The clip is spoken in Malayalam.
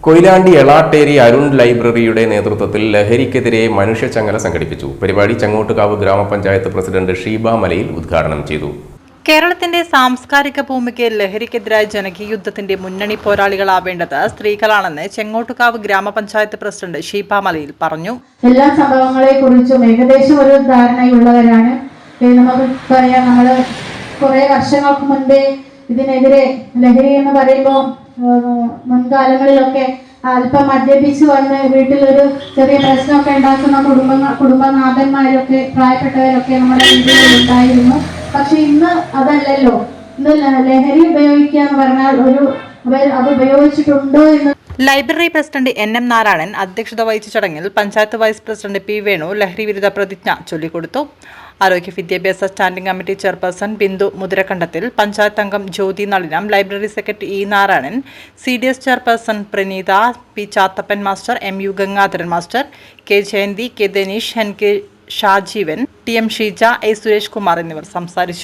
കൊയിലാണ്ടി എളാട്ടേരി അരുൺ ലൈബ്രറിയുടെ നേതൃത്വത്തിൽ ലഹരിക്കെതിരെ മനുഷ്യച്ചങ്ങല സംഘടിപ്പിച്ചു. പരിപാടി ചങ്ങോട്ടുകാവ് ഗ്രാമപഞ്ചായത്ത് പ്രസിഡന്റ് ഷീബ മലയിൽ ഉദ്ഘാടനം ചെയ്തു. കേരളത്തിന്റെ സാംസ്കാരിക ഭൂമിക്ക് ലഹരിക്കെതിരായ ജനകീയ യുദ്ധത്തിന്റെ മുന്നണി പോരാളികളാവേണ്ടത് സ്ത്രീകളാണെന്ന് ചെങ്ങോട്ടുകാവ് ഗ്രാമപഞ്ചായത്ത് പ്രസിഡന്റ് ഷീബ മലയിൽ പറഞ്ഞു. എല്ലാ സംഭവങ്ങളെ കുറിച്ചും ഏകദേശം ഒരു ധാരണയുള്ളവരാണ്. ഏ, നമുക്ക് പറയാം നമ്മൾ കുറെ വർഷങ്ങൾക്ക് മുൻപേ ഇതിനെതിരെ ലഹരി എന്ന് പറയുമ്പോൾ മുൻകാലങ്ങളിലൊക്കെ അല്പം മദ്യപിച്ചു വന്ന് വീട്ടിലൊരു ചെറിയ പ്രശ്നമൊക്കെ ഉണ്ടാക്കുന്ന കുടുംബങ്ങൾ കുടുംബനാഥന്മാരൊക്കെ പ്രായപ്പെട്ടവരൊക്കെ നമ്മുടെ വീടുകളിൽ ഉണ്ടായിരുന്നു. പക്ഷെ ഇന്ന് അതല്ലല്ലോ. ഇന്ന് ലഹരി ഉപയോഗിക്കുക എന്ന് പറഞ്ഞാൽ ഒരു എന്ന് library president N M Narayanan അധ്യക്ഷത വഹിച്ച ചടങ്ങിൽ panchayat vice president P Venu ലഹരി വിരുദ്ധ പ്രതിജ്ഞ ചൊല്ലിക്കൊടുത്തു. ആരോഗ്യ വിദ്യാഭ്യാസ standing committee chairperson Bindu മുതിരക്കണ്ടത്തിൽ panchayat അംഗം Jyothi Nalinam library secretary E Narayanan C D S chairperson Praneetha P Chathappan master M U Gangadharan master K Jayanthi K Danish N K Shajeevan T M Sheeja A Suresh Kumar എന്നിവർ സംസാരിച്ചു.